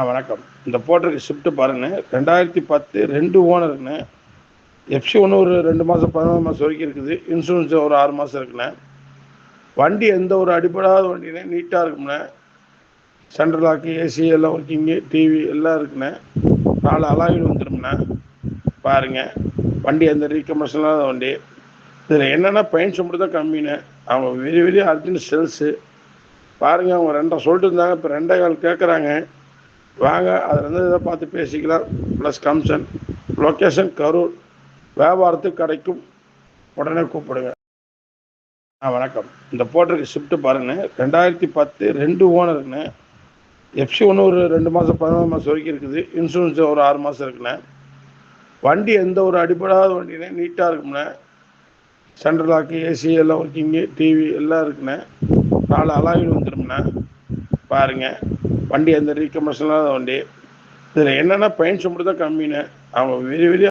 ஆ வணக்கம். இந்த போட்டிருக்க ஷிஃப்ட்டு பாருங்கண்ணே ரெண்டாயிரத்தி பத்து ரெண்டு ஓனருங்கண்ணே எஃப்சி ஒன்று ஒரு ரெண்டு மாதம் பதினொரு மாதம் வரைக்கும் இருக்குது. இன்சூரன்ஸ் ஒரு ஆறு மாதம் இருக்குண்ணே. வண்டி எந்த ஒரு அடிப்படாத வண்டினே நீட்டாக இருக்கும்ண்ணே. சென்ட்ரல் லாக்கு ஏசி எல்லாம் ஒர்க்கிங்கு டிவி எல்லாம் இருக்குண்ணே. நாலு அலாயில் வந்துடும்ண்ணே பாருங்க. வண்டி எந்த ரீகமர்ஷனாக இல்லாத வண்டி. இதில் என்னென்னா பெயிண்ட்ஸ் மட்டும் தான் கம்மிண்ணே. அவங்க வெரி வெரி அர்ஜென்ட் சேல்ஸு பாருங்க அவங்க ரெண்டரை சொல்லிட்டு இருந்தாங்க. இப்போ ரெண்டே கால் கேட்குறாங்க வாங்க அதில் இதை பார்த்து பேசிக்கலாம். Plus commission location Karur. வியாபாரத்துக்கு கிடைக்கும். உடனே கூப்பிடுங்க. ஆ வணக்கம். இந்த போட்டிருக்கு ஷிஃப்ட்டு பாருங்கண்ணே ரெண்டாயிரத்தி பத்து ரெண்டு ஓனருங்கண்ணே எஃப்சி ஒன்று ஒரு ரெண்டு மாதம் பதினொன்று மாதம் வரைக்கும் இருக்குது. இன்சூரன்ஸ் ஒரு ஆறு மாதம் இருக்குண்ணே வண்டி எந்த ஒரு அடிப்படாத வண்டினே நீட்டாக இருக்கும்ண்ணே சென்ட்ரல் லாக்கு ஏசி எல்லாம் ஒர்க்கிங்கு டிவி எல்லாம் இருக்குண்ணே நாலு அலாயில் வந்துடும்ண்ணே பாருங்க. வண்டி அந்த ரீகமர்ஷன் வண்டி. இதில் என்னென்னா பெயிண்ட்ஸ் மட்டும் தான் கம்மின்னு அவங்க வெரி வெரி